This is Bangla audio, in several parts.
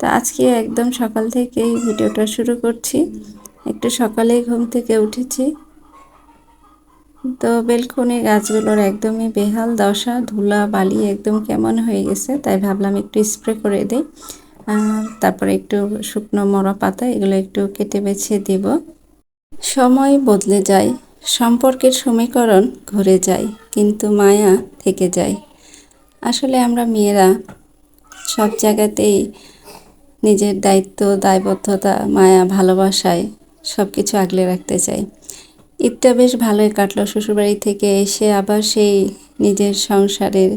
তো আজকে একদম সকাল থেকেই ভিডিওটা শুরু করছি। একটু সকালেই ঘুম থেকে উঠেছি। তো বেলকনি গাছগুলোর একদমই বেহাল দশা, ধুলা, বালি একদম কেমন হয়ে গেছে, তাই ভাবলাম একটু স্প্রে করে দিই। আর তারপরে একটু শুকনো মরা পাতা এগুলো একটু কেটে বেছে দিব। সময় বদলে যায়, সম্পর্কের সমীকরণ ঘুরে যায়, কিন্তু মায়া থেকে যায়। আসলে আমরা মেয়েরা সব জায়গাতেই নিজের দায়িত্ব, দায়বদ্ধতা, মায়া, ভালোবাসায় সব কিছু আগলে রাখতে চাই। ঈদটা বেশ ভালোই কাটলো। শ্বশুরবাড়ি থেকে এসে আবার সেই নিজের সংসারের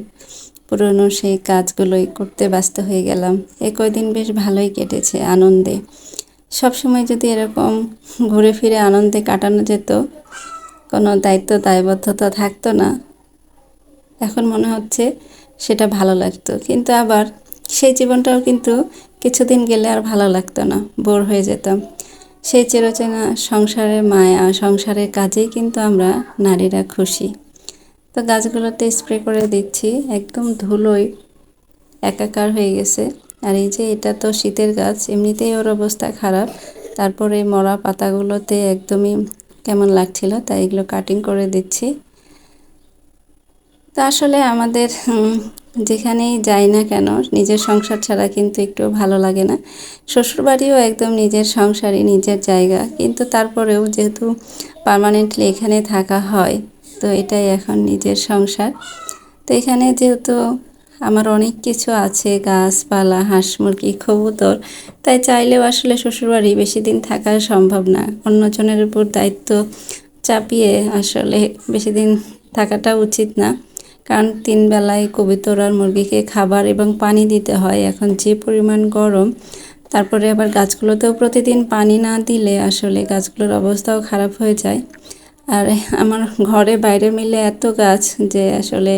পুরনো সেই কাজগুলোই করতে ব্যস্ত হয়ে গেলাম। এ কয়দিন বেশ ভালোই কেটেছে আনন্দে। সবসময় যদি এরকম ঘুরে ফিরে আনন্দে কাটানো যেত, কোনো দায়িত্ব, দায়বদ্ধতা থাকতো না। এখন মনে হচ্ছে সেটা ভালো লাগতো। কিন্তু আবার সেই জীবনটাও কিন্তু কিছুদিন গেলে আর ভালো লাগতো না, বোর হয়ে যেতাম। সেই চেরোচেনা সংসারের মায়া, সংসারের কাজেই কিন্তু আমরা নারীরা খুশি। তো গাছগুলোতে স্প্রে করে দিচ্ছি, একদম ধুলোই একাকার হয়ে গেছে। আর এই যে এটা তো শীতের গাছ, এমনিতেই ওর অবস্থা খারাপ। তারপরে মরা পাতাগুলোতে একদমই কেমন লাগছিল, তাই এগুলো কাটিং করে দিচ্ছি। তো আসলে আমাদের যেখানেই যাই না কেন, নিজের সংসার ছাড়া কিন্তু একটু ভালো লাগে না। শ্বশুরবাড়িও একদম নিজের সংসারই নিজের জায়গা। কিন্তু তারপরেও যেহেতু পারমানেন্টলি এখানে থাকা হয়, তো এটাই এখন নিজের সংসার। তো এখানে যেহেতু আমার অনেক কিছু আছে, গাছপালা, হাঁস মুরগি, কবুতর, তাই চাইলেও আসলে শ্বশুরবাড়ি বেশি দিন থাকা সম্ভব না। অন্যজনের উপর দায়িত্ব চাপিয়ে আসলে বেশি দিন থাকাটা উচিত না। কারণ তিন বেলায় কবিতর আর মুরগিকে খাবার এবং পানি দিতে হয়। এখন যে পরিমাণ গরম, তারপরে আবার গাছগুলোতেও প্রতিদিন পানি না দিলে আসলে গাছগুলোর অবস্থাও খারাপ হয়ে যায়। আর আমার ঘরে বাইরে মিলে এত গাছ যে আসলে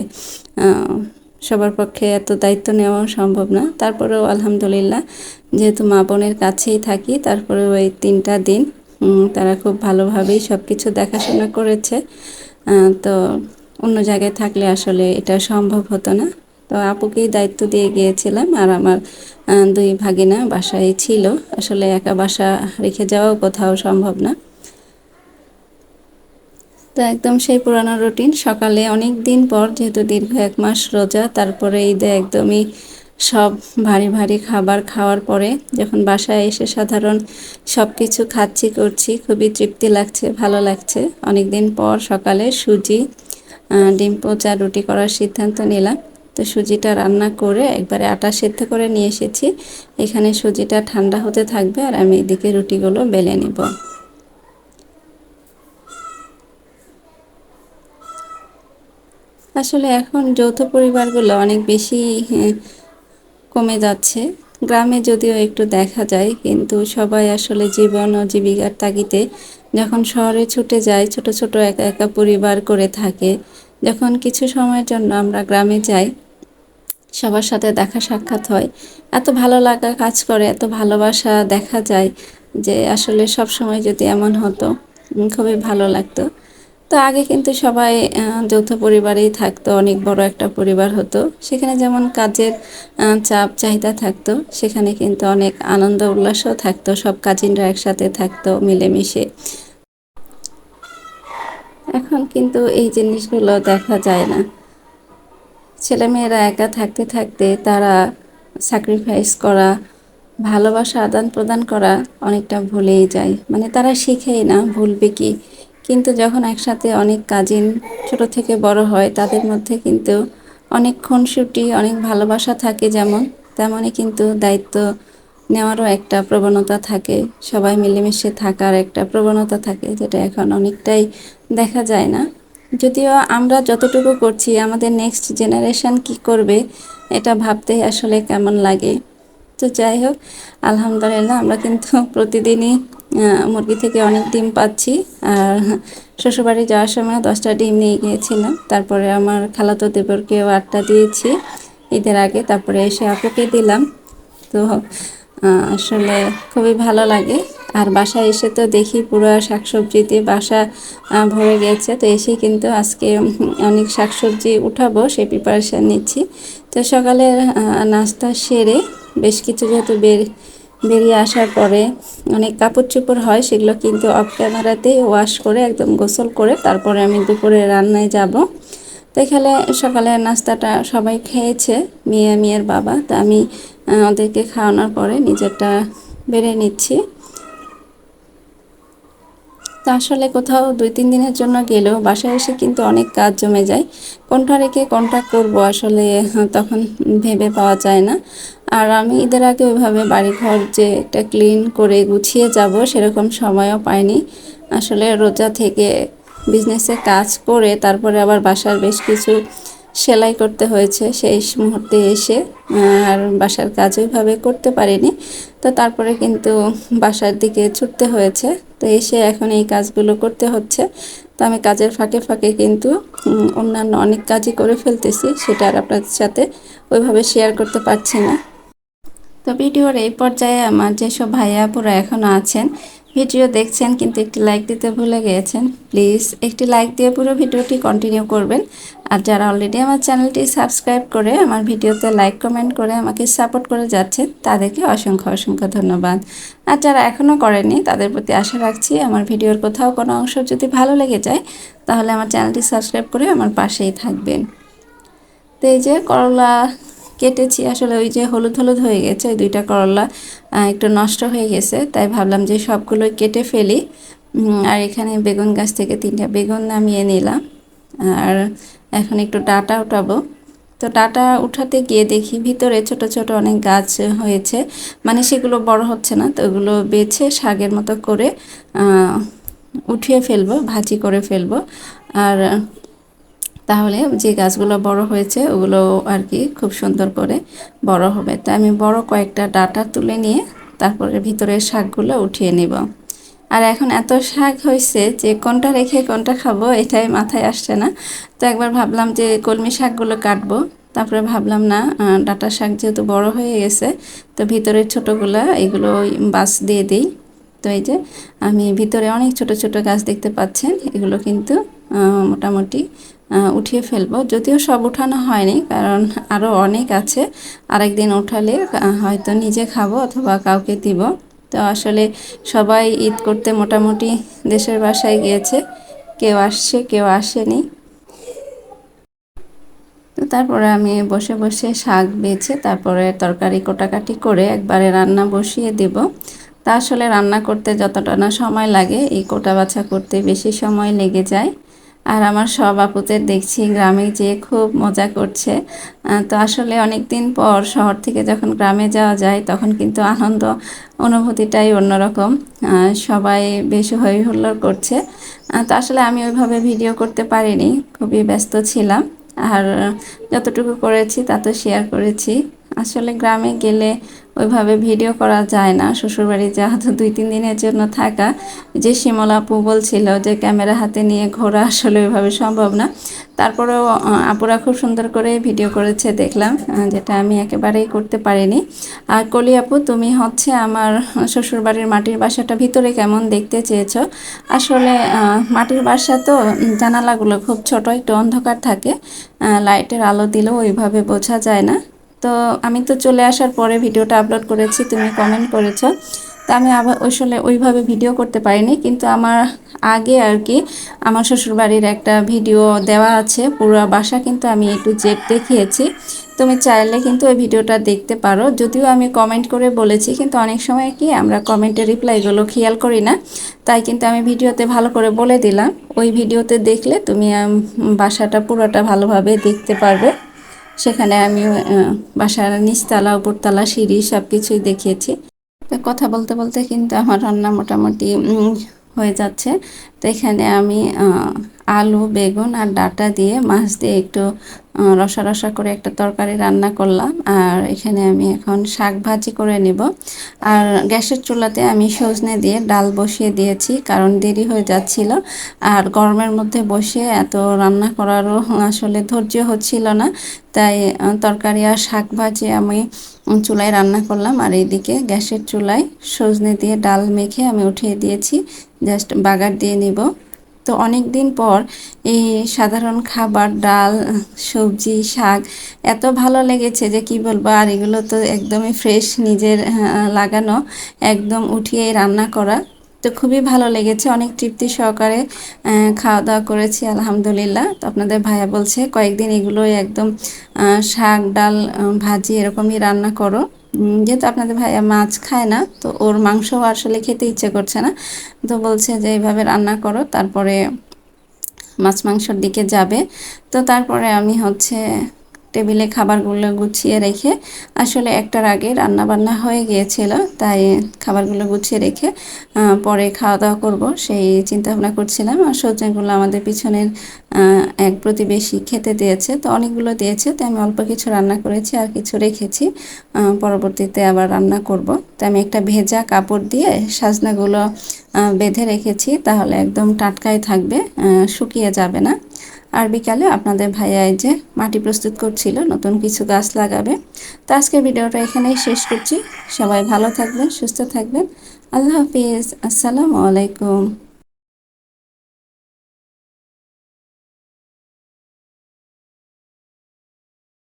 সবার পক্ষে এত দায়িত্ব নেওয়া সম্ভব না। তারপরেও আলহামদুলিল্লাহ, যেহেতু মা বোনের কাছেই থাকি তারপরে ওই তিনটা দিন তারা খুব ভালোভাবেই সব কিছু দেখাশোনা করেছে। তো অন্য জায়গায় থাকলে আসলে এটা সম্ভব হতো না। তো আপুকেই দায়িত্ব দিয়ে গিয়েছিলাম আর আমার দুই ভাগিনা বাসায় ছিল। আসলে একা বাসা রেখে যাওয়াও কোথাও সম্ভব না। তো একদম সেই পুরানো রুটিন। সকালে অনেক দিন পর, যেহেতু দীর্ঘ এক মাস রোজা, তারপরে ঈদে একদমই সব ভারী ভারী খাবার খাওয়ার পরে যখন বাসায় এসে সাধারণ সব কিছু খাচ্ছি, করছি, খুবই তৃপ্তি লাগছে, ভালো লাগছে। অনেক দিন পর সকালে সুজি ডিম পোচা, রুটি করার সিদ্ধান্ত নিলাম। তো সুজিটা রান্না করে একবারে আটা সেদ্ধ করে নিয়ে এসেছি। এখানে সুজিটা ঠান্ডা হতে থাকবে আর আমি এদিকে রুটিগুলো বেলে নিব। আসলে এখন যৌথ পরিবারগুলো অনেক বেশি কমে যাচ্ছে। গ্রামে যদিও একটু দেখা যায়, কিন্তু সবাই আসলে জীবন ও জীবিকার তাগিতে যখন শহরে ছুটে যায় ছোট ছোট একা একা পরিবার করে থাকে, যখন কিছু সময়ের জন্য আমরা গ্রামে যাই, সবার সাথে দেখা সাক্ষাৎ হয়। এত ভালো লাগা কাজ করে, এত ভালোবাসা দেখা যায় যে আসলে সব সময় যদি এমন হতো খুবই ভালো লাগতো। তো আগে কিন্তু সবাই যৌথ পরিবারেই থাকতো, অনেক বড় একটা পরিবার হতো। সেখানে যেমন কাজের চাপ, চাহিদা থাকতো, সেখানে কিন্তু অনেক আনন্দ, উল্লাসও থাকতো, সব কাজিনরা একসাথে থাকতো, মিলেমিশে। এখন কিন্তু এই জিনিসগুলো দেখা যায় না। ছেলেমেয়েরা একা থাকতে থাকতে তারা স্যাক্রিফাইস করা, ভালোবাসা আদান প্রদান করা অনেকটা ভুলেই যায়। মানে তারা শিখেই না ভুলবে কি। কিন্তু যখন একসাথে অনেক কাজিন ছোট থেকে বড় হয়, তাদের মধ্যে কিন্তু অনেক খুনসুটি, অনেক ভালোবাসা থাকে যেমন, তেমনই কিন্তু দায়িত্ব নেওয়ারও একটা প্রবণতা থাকে। সবাই মিলেমিশে থাকার একটা প্রবণতা থাকে, যেটা এখন অনেকটাই দেখা যায় না। যদিও আমরা যতটুকু করছি, আমাদের নেক্সট জেনারেশান কি করবে, এটা ভাবতেই আসলে কেমন লাগে। তো যাই হোক, আলহামদুলিল্লাহ আমরা কিন্তু প্রতিদিনই মুরগি থেকে অনেক ডিম পাচ্ছি। আর শ্বশুরবাড়ি যাওয়ার সময় দশটা ডিম নিয়ে গিয়েছিলাম। তারপরে আমার খালাতো দেবরকেও আটটা দিয়েছি ঈদের আগে। তারপরে এসে আপুকে দিলাম। তো আসলে খুবই ভালো লাগে। আর বাসায় এসে তো দেখি পুরো শাকসবজিতে বাসা ভরে গেছে। তো এসে কিন্তু আজকে অনেক শাকসবজি উঠাবো, সে প্রিপারেশান নিচ্ছি। তো সকালে নাস্তা সেরে বেশ কিছু যেহেতু বের, বেরিয়ে আসার পরে অনেক কাপড় চোপড় হয়, সেগুলো কিন্তু অফ ক্যামেরাতেই ওয়াশ করে একদম গোসল করে তারপরে আমি দুপুরে রান্নায় যাব। তো এখানে সকালের নাস্তাটা সবাই খেয়েছে, মেয়ে, মেয়ের বাবা। তা আমি ওদেরকে খাওয়ানোর পরে নিজেরটা বেড়ে নিচ্ছি। তা আসলে কোথাও দুই, তিন দিনের জন্য গেলেও বাসায় এসে কিন্তু অনেক কাজ জমে যায়। কোনটা রেখে কোনটা করব আসলে তখন ভেবে পাওয়া যায় না। আর আমি ঈদের আগে ওইভাবে বাড়িঘর যে একটা ক্লিন করে গুছিয়ে যাব সেরকম সময়ও পাইনি। আসলে রোজা থেকে বিজনেসে কাজ করে তারপরে আবার বাসার বেশ কিছু সেলাই করতে হয়েছে সেই মুহূর্তে এসে, আর বাসার কাজ ওইভাবে করতে পারিনি। তো তারপরে কিন্তু বাসার দিকে ছুটতে হয়েছে। তো এসে এখন এই কাজগুলো করতে হচ্ছে। তো আমি কাজের ফাঁকে ফাঁকে কিন্তু অন্যান্য অনেক কাজই করে ফেলতেছি, সেটা আর আপনাদের সাথে ওইভাবে শেয়ার করতে পারছি না। তো ভিডিওর এই পর্যায়ে আমার যেসব ভাইয়া পুরো এখনও আছেন ভিডিও দেখছেন কিন্তু একটি লাইক দিতে ভুলে গিয়েছেন, প্লিজ একটি লাইক দিয়ে পুরো ভিডিওটি কন্টিনিউ করবেন। আর যারা অলরেডি আমার চ্যানেলটি সাবস্ক্রাইব করে আমার ভিডিওতে লাইক কমেন্ট করে আমাকে সাপোর্ট করে যাচ্ছেন, তাদেরকে অসংখ্য অসংখ্য ধন্যবাদ। আর যারা এখনও করেনি তাদের প্রতি আশা রাখছি আমার ভিডিওর কোথাও কোনো অংশ যদি ভালো লেগে যায়, তাহলে আমার চ্যানেলটি সাবস্ক্রাইব করে আমার পাশেই থাকবেন। তো এই যে করলা কেটেছি। আসলে ওই যে হলুদ হলুদ হয়ে গেছে, ওই দুইটা করলা একটু নষ্ট হয়ে গেছে, তাই ভাবলাম যে সবগুলো কেটে ফেলি। আর এখানে বেগুন গাছ থেকে তিনটা বেগুন নামিয়ে নিলাম। আর এখন একটু ডাটা উঠাবো। তো ডাটা উঠাতে গিয়ে দেখি ভিতরে ছোট ছোট অনেক গাছ হয়েছে মানে সেগুলো বড় হচ্ছে না, তো ওগুলো বেছে শাকের মতো করে উঠিয়ে ফেলব, ভাজি করে ফেলব। আর তাহলে যে গাছগুলো বড় হয়েছে, ওগুলো আর কি খুব সুন্দর করে বড় হবে। তো আমি বড় কয়েকটা ডাটা তুলে নিয়ে তারপরে ভিতরের শাকগুলো উঠিয়ে নিব। আর এখন এত শাক হয়েছে যে কোনটা রেখে কোনটা খাব এটাই মাথায় আসছে না। তো একবার ভাবলাম যে কলমি শাকগুলো কাটবো। তারপরে ভাবলাম না ডাটা শাক যেহেতু বড় হয়ে গেছে, তো ভিতরের ছোটোগুলো এগুলো বাস দিয়ে দিই। তো এই যে আমি ভিতরে অনেক ছোট ছোট গাছ দেখতে পাচ্ছেন, এগুলো কিন্তু মোটামুটি উঠিয়ে ফেলব। যদিও সব উঠানো হয়নি, কারণ আরও অনেক আছে। আরেকদিন উঠালে হয়তো নিজে খাব অথবা কাউকে দিব। তো আসলে সবাই ঈদ করতে মোটামুটি দেশের বাসায় গিয়েছে। কেউ আসছে, কেউ আসেনি। তো তারপরে আমি বসে বসে শাক বেছে, তারপরে তরকারি কোটাকাটি করে একবারে রান্না বসিয়ে দেব। তা আসলে রান্না করতে যতটা না সময় লাগে, এই কোটা বাছা করতে বেশি সময় লেগে যায়। আর আমার সব আপুদের দেখছি, গ্রামে যেয়ে খুব মজা করছে। তো আসলে অনেক দিন পর শহর থেকে যখন গ্রামে যাওয়া যায়, তখন কিন্তু আনন্দ অনুভূতিটাই অন্যরকম। সবাই বেশ হই হুল্লোড় করছে তো আসলে আমি ওইভাবে ভিডিও করতে পারিনি, খুবই ব্যস্ত ছিলাম। আর যতটুকু করেছি তা তো শেয়ার করেছি। আসলে গ্রামে গেলে ওইভাবে ভিডিও করা যায় না। শ্বশুরবাড়ি যেহেতু দুই, তিন দিনের জন্য থাকা যে শিমলা আপু বলছিল যে ক্যামেরা হাতে নিয়ে ঘোরা আসলে ওইভাবে সম্ভব না। তারপরেও আপুরা খুব সুন্দর করে ভিডিও করেছে দেখলাম যেটা আমি একেবারেই করতে পারিনি। আর কলি আপু, তুমি হচ্ছে আমার শ্বশুরবাড়ির মাটির বাসাটা ভিতরে কেমন দেখতে চেয়েছ? আসলে মাটির বাসা তো জানালাগুলো খুব ছোট একটু অন্ধকার থাকে লাইটের আলো দিলেও ওইভাবে বোঝা যায় না। তো আমি তো চলে আসার পরে ভিডিওটা আপলোড করেছি, তুমি কমেন্ট করেছ। তা আমি আবার আসলে ওইভাবে ভিডিও করতে পারিনি, কিন্তু আমার আগে আর কি আমার শ্বশুরবাড়ির একটা ভিডিও দেওয়া আছে, পুরো বাসা কিন্তু আমি একটু জেপ দেখিয়েছি। তুমি চাইলে কিন্তু ওই ভিডিওটা দেখতে পারো, যদিও আমি কমেন্ট করে বলেছি, কিন্তু অনেক সময় কি আমরা কমেন্টের রিপ্লাইগুলো খেয়াল করি না, তাই কিন্তু আমি ভিডিওতে ভালো করে বলে দিলাম। ওই ভিডিওতে দেখলে তুমি বাসাটা পুরোটা ভালোভাবে দেখতে পারবে। সেখানে আমি বাসার নিচতলা, উপরতলা, সিঁড়ি সব কিছুই দেখিয়েছি। তো কথা বলতে বলতে কিন্তু আমার রান্না মোটামুটি হয়ে যাচ্ছে। তো এখানে আমি আলু, বেগুন আর ডাটা দিয়ে মাছ দিয়ে একটু রসা রসা করে একটা তরকারি রান্না করলাম। আর এখানে আমি এখন শাক ভাজি করে নিব। আর গ্যাসের চুলাতে আমি সজনে দিয়ে ডাল বসিয়ে দিয়েছি, কারণ দেরি হয়ে যাচ্ছিল। আর গরমের মধ্যে বসে এত রান্না করারও আসলে ধৈর্য হচ্ছিল না। তাই তরকারি আর শাক ভাজি আমি চুলায় রান্না করলাম। আর এইদিকে গ্যাসের চুলায় সজনে দিয়ে ডাল মেখে আমি উঠিয়ে দিয়েছি। জাস্ট বাগার দিয়ে নিব। তো অনেক দিন পর এই সাধারণ খাবার, ডাল, সবজি, শাক এত ভালো লেগেছে যে কি বলব, আর এগুলো তো একদমই ফ্রেশ নিজের লাগানো, একদম উঠিয়ে রান্না করা। তো খুবই ভালো লেগেছে, অনেক তৃপ্তি সহকারে খাওয়া দাওয়া করেছি, আলহামদুলিল্লাহ। তো আপনাদের ভাইয়া বলছে, কয়েকদিন এগুলোই একদম শাক, ডাল ভাজি এরকমই রান্না করো। যেহেতু আপনাদের ভাইয়া মাছ খায় না, তো ওর মাংস আসলে খেতে ইচ্ছে করছে না। তো বলছে যে, এইভাবে রান্না করো, তারপরে মাছ মাংসর দিকে যাবে। তো তারপরে আমি হচ্ছে টেবিলে খাবারগুলো গুছিয়ে রেখে, আসলে একটার আগে রান্না বান্না হয়ে গিয়েছিল, তাই খাবারগুলো গুছিয়ে রেখে পরে খাওয়া দাওয়া করব সেই চিন্তা ভাবনা করছিলাম। আর সবজিগুলো আমাদের পিছনের এক প্রতিবেশী খেতে দিয়েছে, তো অনেকগুলো দিয়েছে তো আমি অল্প কিছু রান্না করেছি আর কিছু রেখেছি। পরবর্তীতে আবার রান্না করব। তো আমি একটা ভেজা কাপড় দিয়ে সাজনাগুলো বেঁধে রেখেছি, তাহলে একদম টাটকাই থাকবে শুকিয়ে যাবে না। আর বিকালে আপনাদের ভাইয়া এই যে মাটি প্রস্তুত করছিল, নতুন কিছু গাছ লাগাবে। তো আজকের ভিডিওটা এখানেই শেষ করছি। সবাই ভালো থাকবেন, সুস্থ থাকবেন। আল্লাহ হাফিজ। আসসালামু আলাইকুম।